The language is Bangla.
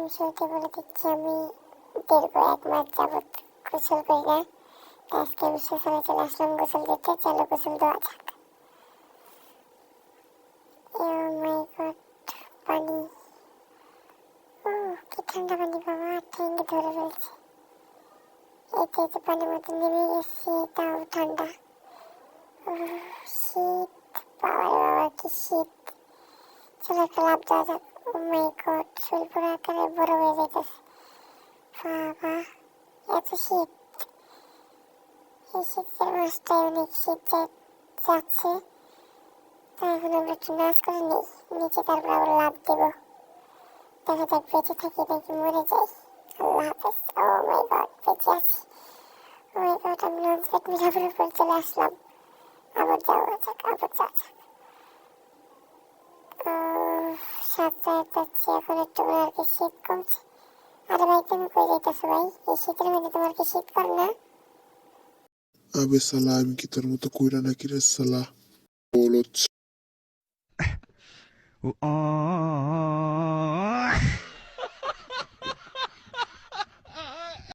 আমি শুরুতে বলে দিচ্ছি, আমি দীর্ঘ এক মাস যাবৎ গোসল করি না। আজকে আমি চলে আসলাম গোসল দিতে। চলো গোসল দেওয়া যাক। পানি। ও, কি ঠান্ডা পানি বাবা ঠেঙ্গে ধরে রয়েছে। এই তো, এই যে পানির মধ্যে নেমে গেছি, তাও ঠান্ডা। শীত। বাবা, কি শীত। চলো একটা লাভ দেওয়া যাক। ও মাই গড শরীর পুরো আকারে বড় হয়ে যাইতেছে। বাবা, এত শীত। এই শীতের মাসটায় অনেক শীত যাচ্ছে। তা এখন আমরা একটু নাচ করে নিই, নিচে তারপর আবার লাভ দেবো। দেখা যাক বেঁচে থাকি নাকি মরে যাই। আল্লাহ হাফেজ। ও মাই গড বেঁচে আছি। ও মাই গড আমি লঞ্চ ব্যাট মিরাপুর উপর চলে আসলাম। আবার যাওয়া যাক, আবার যাওয়া যাক। আহ, সাতটায় যাচ্ছি এখন একটু মনে আর কি শীত কমছে আরে ভাই তুমি কই যাইতেছো ভাই? এই শীতের মধ্যে তোমার কি শীত করে না? আবে সালা আমি কি তোর মতো কইরা নাকি রে সালা? বলছ ও ah,